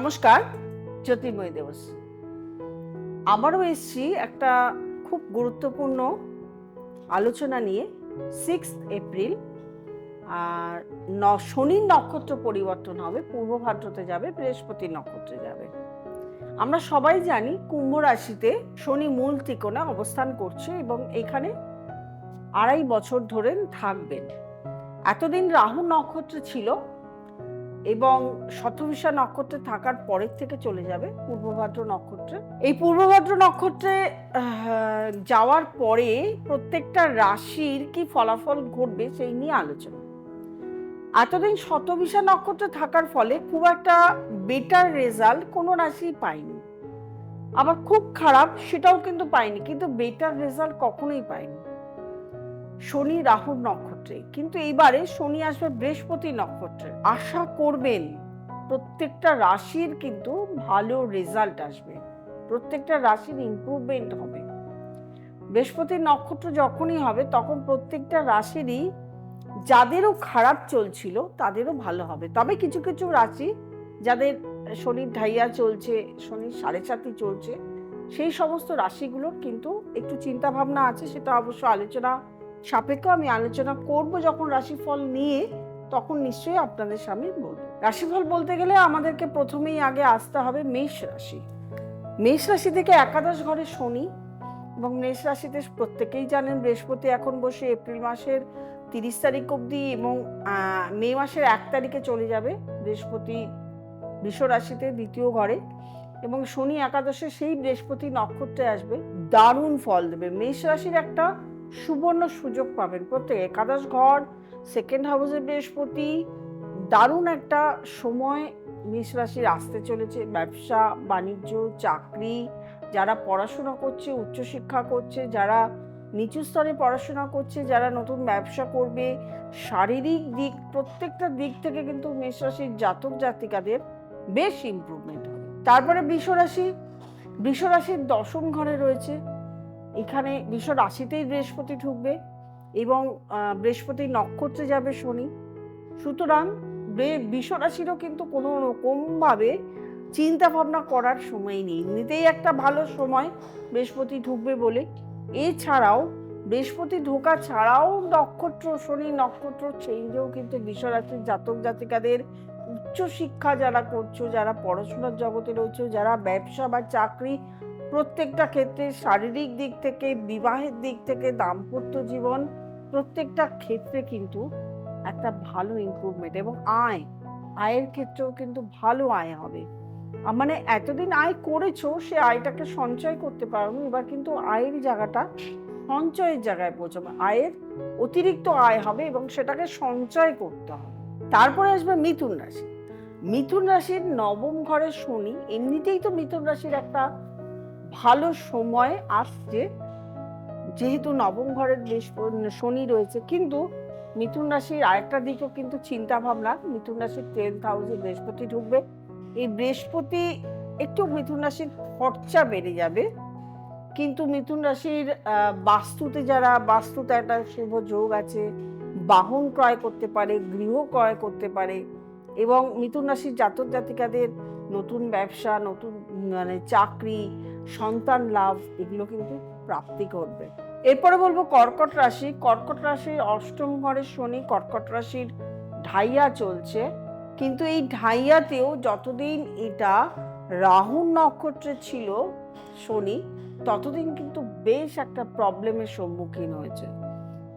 নমস্কার, জ্যোতির্ময় দেবস। আবারও এসছি একটা খুব গুরুত্বপূর্ণ আলোচনা নিয়ে সিক্স এপ্রিল আর ন, শনির নক্ষত্র পরিবর্তন হবে, পূর্ব ভাদ্রতে যাবে, বৃহস্পতি নক্ষত্রে যাবে। আমরা সবাই জানি কুম্ভ রাশিতে শনি মূল ত্রিকোণে অবস্থান করছে এবং এখানে আড়াই বছর ধরে থাকবেন। এতদিন রাহু নক্ষত্র ছিল এবং শতভিষা নক্ষত্রে থাকার পরের থেকে চলে যাবে পূর্বভাদ্র নক্ষত্রে। এই পূর্বভাদ্র নক্ষত্রে যাওয়ার পরে প্রত্যেকটা রাশির কি ফলাফল ঘটবে সেই নিয়ে আলোচনা। এতদিন শতভিষা নক্ষত্রে থাকার ফলে খুব একটা বেটার রেজাল্ট কোনো রাশি পায়নি। আবার খুব খারাপ সেটাও কিন্তু পায়নি, কিন্তু বেটার রেজাল্ট কখনোই পায়নি। শনি, রাহুর নক্ষত্রে কিন্তু এইবারে শনি আসবে বৃহস্পতি নক্ষত্রে। আশা করবেন প্রত্যেকটা রাশির কিন্তু ভালো রেজাল্ট আসবে। প্রত্যেকটা রাশির ইমপ্রুভমেন্ট হবে। বৃহস্পতি নক্ষত্র যখনই হবে, তখন প্রত্যেকটা রাশিরই যাদেরও খারাপ চলছিল, তাদেরও ভালো হবে। তবে কিছু কিছু রাশি যাদের শনির ঢাইয়া চলছে, শনির সাড়ে চারটি চলছে, সেই সমস্ত রাশিগুলোর কিন্তু একটু চিন্তা ভাবনা আছে, সেটা অবশ্য আলোচনা সাপেক্ষ আমি আলোচনা করব যখন রাশিফল নিয়ে, তখন নিশ্চয়ই আপনাদের সামনে বলব। রাশিফল বলতে গেলে আমাদেরকে প্রথমেই আগে আসতে হবে মেষ রাশি। মেষ রাশি থেকে একাদশ ঘরে শনি এবং মেষ রাশিতে প্রত্যেকেই জানেন বৃহস্পতি এখন বসে এপ্রিল মাসের তিরিশ তারিখ অবধি এবং মে মাসের এক তারিখে চলে যাবে বৃহস্পতি বৃষ রাশিতে দ্বিতীয় ঘরে এবং শনি একাদশে সেই বৃহস্পতি নক্ষত্রে আসবে। দারুণ ফল দেবে। মেষ রাশির একটা সুবর্ণ সুযোগ পাবেন প্রত্যেক। একাদশ ঘর সেকেন্ড হাউসে বৃহস্পতি। দারুণ একটা সময় মেষ রাশির আসতে চলেছে। ব্যবসা, বাণিজ্য, চাকরি, যারা পড়াশোনা করছে, উচ্চশিক্ষা করছে, যারা নিচু স্তরে পড়াশোনা করছে, যারা নতুন ব্যবসা করবে। শারীরিক দিক, প্রত্যেকটা দিক থেকে কিন্তু মেষ রাশির জাতক জাতিকাদের বেশ ইমপ্রুভমেন্ট হবে। তারপরে বৃষ রাশি বৃষ রাশির দশম ঘরে রয়েছে। এখানে বৃষ রাশিতেই বৃহস্পতি ঢুকবে এবং বৃহস্পতি নক্ষত্রে যাবে শনি। সুতরাং বে- বৃষ রাশিরও কিন্তু কোনো রকমভাবে চিন্তা ভাবনা করার সময় নেই। এমনিতেই একটা ভালো সময় বৃহস্পতি ঢুকবে বলে। এছাড়াও বৃহস্পতি ঢোকা ছাড়াও নক্ষত্র, শনি নক্ষত্র চেঞ্জেও কিন্তু বৃষ রাশির জাতক জাতিকাদের উচ্চ শিক্ষা যারা করছ, যারা পড়াশোনার জগতে রয়েছে, যারা ব্যবসা বা চাকরি প্রত্যেকটা ক্ষেত্রে শারীরিক দিক থেকে, বিবাহের দিক থেকে, দাম্পত্য জীবন, প্রত্যেকটা ক্ষেত্রে কিন্তু একটা ভালো ইমপ্রুভমেন্ট এবং আয়। আয়ের ক্ষেত্রেও কিন্তু ভালো আয় হবে। মানে এতদিন আয় করেছ, সে আয়টাকে সঞ্চয় করতে পারো এবার কিন্তু আয়ের জায়গাটা সঞ্চয়ের জায়গায় পৌঁছাবে আয়ের অতিরিক্ত আয় হবে এবং সেটাকে সঞ্চয় করতে হবে। তারপরে আসবে মিথুন রাশি। মিথুন রাশির নবম ঘরে শনি, এমনিতেই তো মিথুন রাশির একটা ভালো সময় আসছে। যেহেতু নবম ঘরের শনি রয়েছে, কিন্তু মিথুন রাশির আরেকটা দিকও কিন্তু চিন্তা ভাবনা মিথুন রাশির টেন্থ হাউসে বৃহস্পতি ঢুকবে। এই বৃহস্পতি একটু মিথুন রাশির খরচা বেড়ে যাবে। কিন্তু মিথুন রাশির বাস্তুতে যারা, বাস্তুতে একটা শুভ যোগ আছে, বাহন ক্রয় করতে পারে, গৃহ ক্রয় করতে পারে এবং মিথুন রাশির জাতক জাতিকাদের নতুন ব্যবসা, নতুন মানে চাকরি সন্তান, লাভ, এগুলো কিন্তু প্রাপ্তি করবে। এরপরে বলব কর্কট রাশি। কর্কট রাশির অষ্টম ঘরে শনি কর্কট রাশির ঢাইয়া চলছে। কিন্তু এই ঢাইয়াতেও যতদিন এটা রাহু নক্ষত্রে ছিল শনি, ততদিন কিন্তু বেশ একটা প্রবলেমের সম্মুখীন হয়েছে।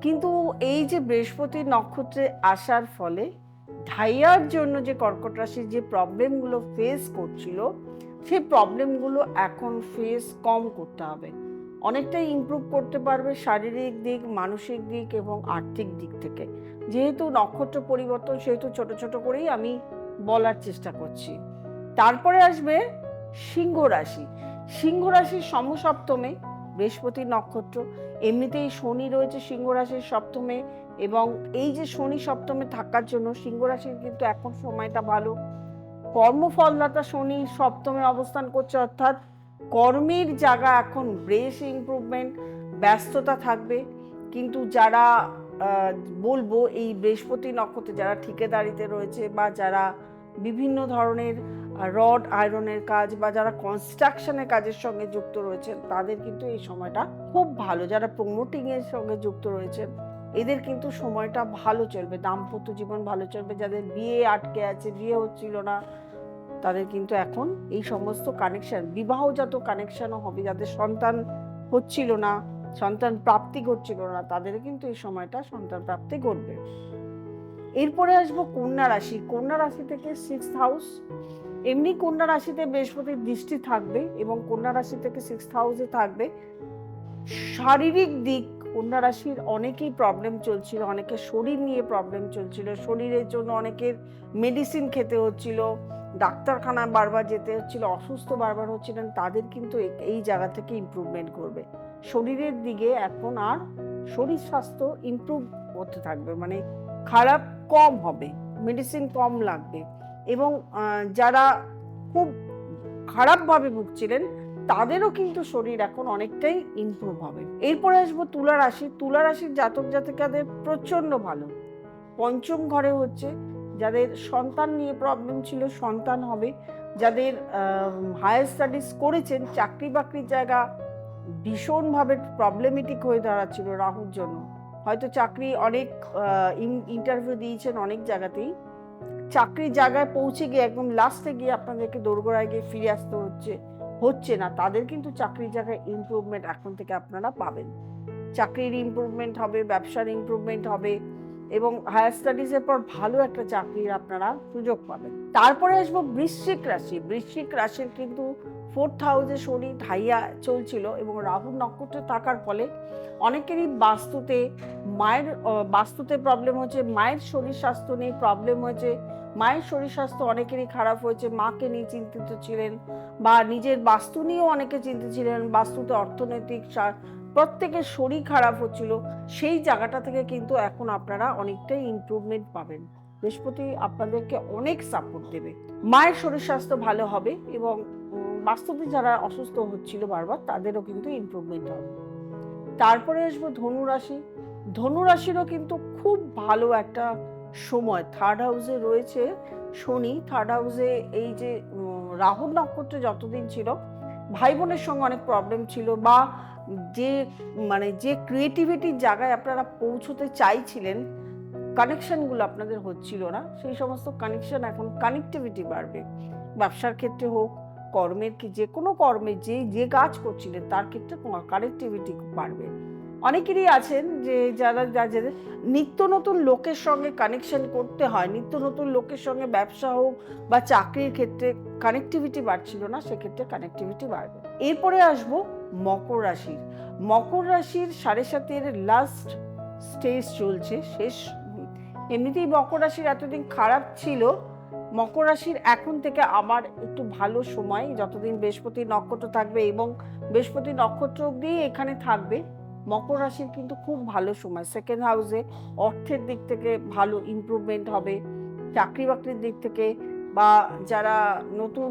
কিন্তু এই যে বৃহস্পতি নক্ষত্রে আসার ফলে ঢাইয়ার জন্য যে কর্কট রাশির যে প্রবলেমগুলো ফেস করছিল সেই প্রবলেমগুলো এখন ফেস কম করতে হবে। অনেকটাই ইমপ্রুভ করতে পারবে শারীরিক দিক, মানসিক দিক এবং আর্থিক দিক থেকে। যেহেতু নক্ষত্র পরিবর্তন, সেহেতু ছোট ছোট করেই আমি বলার চেষ্টা করছি। তারপরে আসবে সিংহ রাশি। সিংহ রাশির সমসপ্তমে বৃহস্পতি নক্ষত্র। এমনিতেই শনি রয়েছে সিংহ রাশির সপ্তমে এবং এই যে শনি সপ্তমে থাকার জন্য সিংহ রাশির কিন্তু এখন সময়টা ভালো। কর্মফলদাতা শনি সপ্তমে অবস্থান করছে, অর্থাৎ কর্মের জায়গা এখন বেশ ইমপ্রুভমেন্ট ব্যস্ততা থাকবে। কিন্তু যারা বলব এই বৃহস্পতি নক্ষত্রে যারা ঠিকাদারিতে রয়েছে বা যারা বিভিন্ন ধরনের রড আয়রনের কাজ বা যারা কনস্ট্রাকশনের কাজের সঙ্গে যুক্ত রয়েছেন, তাদের কিন্তু এই সময়টা খুব ভালো। যারা প্রমোটিং এর সঙ্গে যুক্ত রয়েছেন, এদের কিন্তু সময়টা ভালো চলবে। দাম্পত্য জীবন ভালো চলবে। যাদের বিয়ে আটকে আছে, বিয়ে হচ্ছিল না তাদের কিন্তু এখন এই সমস্ত কানেকশন বিবাহজাত কানেকশনও হবে। যাদের সন্তান হচ্ছিল না, সন্তান প্রাপ্তি ঘটছিল না, তাদের কিন্তু এই সময়টা সন্তান প্রাপ্তি ঘটবে। এরপরে আসব কন্যা রাশি। কন্যা রাশি থেকে সিক্স হাউস এমনি কন্যা রাশিতে বৃহস্পতির দৃষ্টি থাকবে এবং কন্যা রাশি থেকে সিক্স হাউসে থাকবে। শারীরিক দিক, কন্যা রাশির অনেকেই প্রবলেম চলছিল, অনেকের শরীর নিয়ে প্রবলেম চলছিল। শরীরের জন্য অনেকের মেডিসিন খেতে হচ্ছিল ডাক্তারখানায় বারবার যেতে হচ্ছিল, অসুস্থ বারবার হচ্ছিলেন, তাদের কিন্তু এই- জায়গা থেকে ইমপ্রুভমেন্ট করবে। শরীরের দিকে এখন আর শরীর স্বাস্থ্য ইমপ্রুভ করতে থাকবে মানে খারাপ কম হবে মেডিসিন কম লাগবে। এবং যারা খুব খারাপভাবে ভুগছিলেন, তাদেরও কিন্তু শরীর এখন অনেকটাই ইমপ্রুভ হবে। এরপরে আসব তুলা রাশি। তুলা রাশির জাতক জাতিকাদের প্রচণ্ড ভালো। পঞ্চম ঘরে হচ্ছে যাদের সন্তান নিয়ে প্রবলেম ছিল, সন্তান হবে। যাদের হায়ার স্টাডিজ করেছেন, চাকরি বাকরির জায়গা ভীষণভাবে প্রবলেমেটিক হয়ে দাঁড়াচ্ছিল রাহুর জন্য। হয়তো চাকরি অনেক ইন্টারভিউ দিয়েছেন অনেক জায়গাতেই। চাকরির জায়গায় পৌঁছে গিয়ে একদম লাস্টে গিয়ে আপনাদেরকে দোরগোড়ায় গিয়ে ফিরে আসতে হচ্ছে হচ্ছে না। তাদের কিন্তু চাকরির জায়গায় ইমপ্রুভমেন্ট এখন থেকে আপনারা পাবেন। চাকরির ইমপ্রুভমেন্ট হবে, ব্যবসার ইমপ্রুভমেন্ট হবে এবং হায়ার স্টাডিজের পর ভালো একটা চাকরির আপনারা সুযোগ পাবেন। তারপরে আসব বৃশ্চিক রাশি। বৃশ্চিক রাশির কিন্তু ফোর্থ হাউসে শনি ঢাইয়া চলছিল এবং রাহু নক্ষত্রে থাকার ফলে অনেকেরই বাস্তুতে মায়ের বাস্তুতে প্রবলেম হয়েছে মায়ের শরীর স্বাস্থ্য নিয়ে প্রবলেম হয়েছে মায়ের শরীর স্বাস্থ্য অনেকেরই খারাপ হয়েছে, মাকে নিয়ে চিন্তিত ছিলেন বা নিজের বাস্তু নিয়েও অনেকে চিন্তিত ছিলেন, বাস্তুতে অর্থনৈতিক প্রত্যেকের শরীর খারাপ হচ্ছিল, সেই জায়গাটা থেকে কিন্তু এখন আপনারা অনেকটাই ইমপ্রুভমেন্ট পাবেন। বৃহস্পতি আপনাদেরকে অনেক সাপোর্ট দেবে। মায়ের শরীর স্বাস্থ্য ভালো হবে এবং বাস্তবে যারা অসুস্থ হচ্ছিল বারবার, তাদেরও কিন্তু ইমপ্রুভমেন্ট হবে। তারপরে আসব ধনু রাশি ধনু রাশিরও কিন্তু খুব ভালো একটা সময়। থার্ড হাউসে রয়েছে শনি। থার্ড হাউসে এই যে রাহুল নক্ষত্র যতদিন ছিল, ভাই বোনের সঙ্গে অনেক প্রবলেম ছিল বা যে মানে যে ক্রিয়েটিভিটির জায়গায় আপনারা পৌঁছতে চাইছিলেন কানেকশানগুলো আপনাদের হচ্ছিল না, সেই সমস্ত কানেকশান এখন কানেক্টিভিটি বাড়বে। ব্যবসার ক্ষেত্রে হোক, কর্মের কি, যে কোনো কর্মে যে যে কাজ করছিলেন, তার ক্ষেত্রে কানেক্টিভিটি বাড়বে। অনেকেরই আছেন যে যারা যাদের নিত্য নতুন লোকের সঙ্গে কানেকশন করতে হয়, নিত্য নতুন লোকের সঙ্গে ব্যবসা হোক বা চাকরির ক্ষেত্রে কানেক্টিভিটি বাড়ছিল না, সেক্ষেত্রে কানেক্টিভিটি বাড়বে। এরপরে আসব মকর রাশির। মকর রাশির সাড়ে সাতের লাস্ট স্টেজ চলছে, শেষ এমনিতেই মকর রাশির এতদিন খারাপ ছিল। মকর রাশির এখন থেকে আবার একটু ভালো সময়, যতদিন বৃহস্পতি নক্ষত্র থাকবে এবং বৃহস্পতি নক্ষত্র অব্দি এখানে থাকবে। মকর রাশির কিন্তু খুব ভালো সময়। সেকেন্ড হাউসে অর্থের দিক থেকে ভালো ইমপ্রুভমেন্ট হবে। চাকরি বাকরির দিক থেকে বা যারা নতুন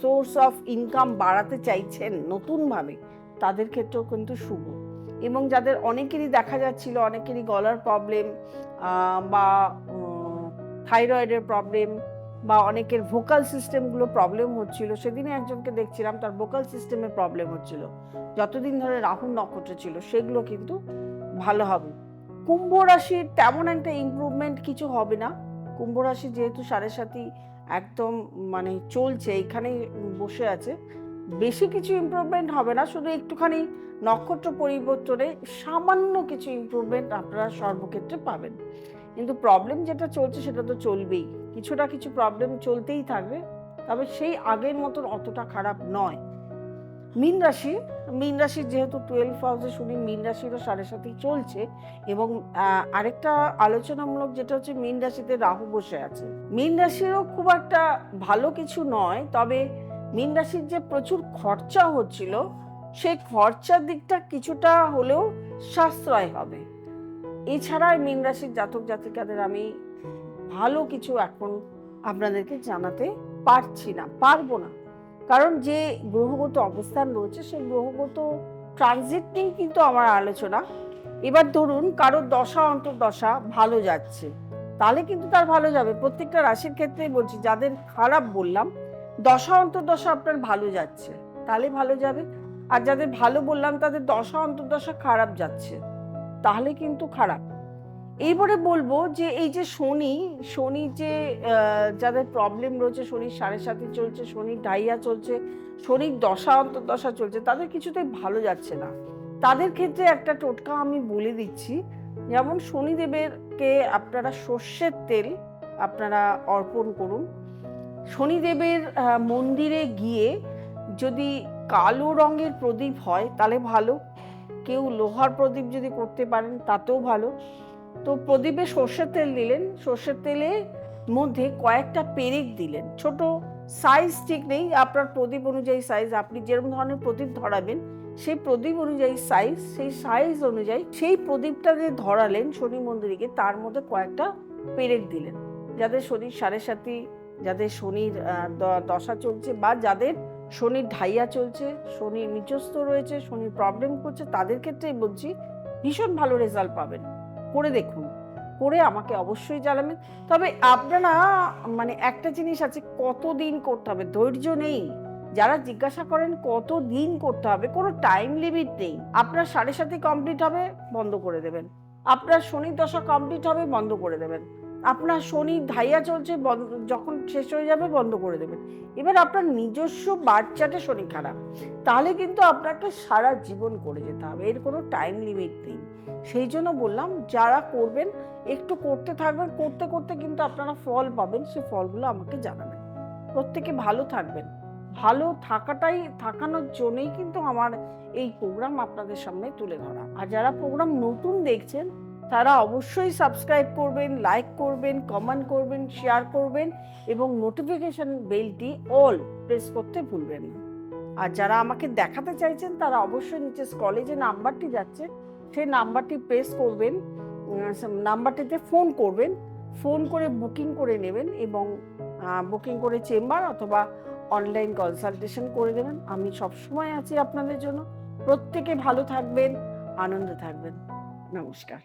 সোর্স অফ ইনকাম বাড়াতে চাইছেন নতুনভাবে, তাদের ক্ষেত্রেও কিন্তু শুভ। এবং যাদের অনেকেরই দেখা যাচ্ছিল, অনেকেরই গলার প্রবলেম বা থাইরয়েডের প্রবলেম বা অনেকের ভোকাল সিস্টেমগুলো প্রবলেম হচ্ছিল, সেদিনে একজনকে দেখছিলাম, তার ভোকাল সিস্টেমে প্রবলেম হচ্ছিল। যতদিন ধরে রাহুল নক্ষত্র ছিল, সেগুলো কিন্তু ভালো হবে। কুম্ভ রাশির তেমন একটা ইমপ্রুভমেন্ট কিছু হবে না। কুম্ভ রাশি যেহেতু সাড়ে সাথী একদম মানে চলছে এখানেই বসে আছে। বেশি কিছু ইমপ্রুভমেন্ট হবে না, শুধু একটুখানি নক্ষত্র পরিবর্তনে সামান্য কিছু ইমপ্রুভমেন্ট আপনারা সর্বক্ষেত্রে পাবেন। কিন্তু প্রবলেম যেটা চলছে, সেটা তো চলবেই। কিছুটা কিছু প্রবলেম চলতেই থাকবে, তবে সেই আগের মতন অতটা খারাপ নয়। মীন রাশি, মীন রাশির যেহেতু টুয়েলভ হাউসে শুনি মীন রাশিরও সাড়ে সাথেই চলছে এবং আরেকটা আলোচনামূলক যেটা হচ্ছে মীন রাশিতে রাহু বসে আছে। মীন রাশিরও খুব একটা ভালো কিছু নয়, তবে মীন রাশির যে প্রচুর খরচা হচ্ছিল, সেই খরচার দিকটা কিছুটা হলেও সাশ্রয় হবে। এছাড়া মীন রাশির জাতক জাতিকাদের আমি ভালো কিছু এখন আপনাদেরকে জানাতে পারছি না, পারব না। কারণ যে গ্রহগত অবস্থান রয়েছে সেই গ্রহগত ট্রানজিট নিয়েই কিন্তু আমার আলোচনা। এবার ধরুন কারোর দশা, অন্তর্দশা ভালো যাচ্ছে, তাহলে কিন্তু তার ভালো যাবে। প্রত্যেকটা রাশির ক্ষেত্রেই বলছি, যাদের খারাপ বললাম, দশা, অন্তর্দশা আপনার ভালো যাচ্ছে, তাহলে ভালো যাবে। আর যাদের ভালো বললাম, তাদের দশা, অন্তর্দশা খারাপ যাচ্ছে, তাহলে কিন্তু খারাপ। এইবারে বলব যে এই যে শনি শনি যে যাদের প্রবলেম রয়েছে, শনির সাড়ে সাথে চলছে, শনির ডাইয়া চলছে, শনির দশা, অন্তর্দশা চলছে, তাদের কিছুতেই ভালো যাচ্ছে না। তাদের ক্ষেত্রে একটা টোটকা আমি বলে দিচ্ছি, যেমন শনিদেবেরকে আপনারা সর্ষের তেল আপনারা অর্পণ করুন। শনিদেবের মন্দিরে গিয়ে যদি কালো রঙের প্রদীপ হয়, তাহলে ভালো। কেউ লোহার প্রদীপ যদি করতে পারেন, তাতেও ভালো। তো প্রদীপে সর্ষের তেল দিলেন। সর্ষের তেলের মধ্যে কয়েকটা পেরেক দিলেন। ছোট সাইজ ঠিক নেই। আপনার প্রদীপ অনুযায়ী সাইজ আপনি যেরকম ধরনের প্রদীপ ধরাবেন, সেই প্রদীপ অনুযায়ী সাইজ সেই সাইজ অনুযায়ী সেই প্রদীপটা যে ধরালেন শনি মন্দিরে গিয়ে তার মধ্যে কয়েকটা পেরেক দিলেন। যাদের শনির সাড়ে সাথী যাদের শনির দশা চলছে বা যাদের শনির ঢাইয়া চলছে, শনির নিচস্থ রয়েছে, শনির প্রবলেম করছে, তাদের ক্ষেত্রেই বলছি, ভীষণ ভালো রেজাল্ট পাবেন। করে দেখুন, করে আমাকে অবশ্যই জানাবেন। তবে আপনারা মানে একটা জিনিস আছে, কতদিন করতে হবে? ধৈর্য নেই। যারা জিজ্ঞাসা করেন কত দিন করতে হবে, কোনো টাইম লিমিট নেই। আপনার সাড়ে সাথে কমপ্লিট হবে, বন্ধ করে দেবেন। আপনার শনি দশা কমপ্লিট হবে, বন্ধ করে দেবেন। আপনার শনি ধাইয়া চলছে যখন শেষ হয়ে যাবে বন্ধ করে দেবেন। এবার আপনার নিজস্ব বাচ্চাটা শনি খারাপ, তাহলে কিন্তু আপনাকে সারা জীবন করে যেতে হবে, এর কোনো টাইম লিমিট নেই। সেই জন্য বললাম, যারা করবেন, একটু করতে থাকবেন, করতে করতে কিন্তু আপনারা ফল পাবেন, সে ফলগুলো আমাকে জানাবেন। প্রত্যেকে ভালো থাকবেন। ভালো থাকাটাই, থাকানোর জন্যই কিন্তু আমার এই প্রোগ্রাম আপনাদের সামনে তুলে ধরা। আর যারা প্রোগ্রাম নতুন দেখছেন তারা অবশ্যই সাবস্ক্রাইব করবেন লাইক করবেন কমেন্ট করবেন শেয়ার করবেন এবং নোটিফিকেশন বেলটি অল প্রেস করতে ভুলবেন না। আর যারা আমাকে দেখাতে চাইছেন, তারা অবশ্যই নিচে স্কলে যে নাম্বারটি যাচ্ছে, সেই নাম্বারটি প্রেস করবেন নাম্বারটিতে ফোন করবেন ফোন করে বুকিং করে নেবেন এবং বুকিং করে চেম্বার অথবা অনলাইন কনসালটেশন করে দেবেন। আমি সবসময় আছি আপনাদের জন্য। প্রত্যেকে ভালো থাকবেন, আনন্দে থাকবেন। নমস্কার।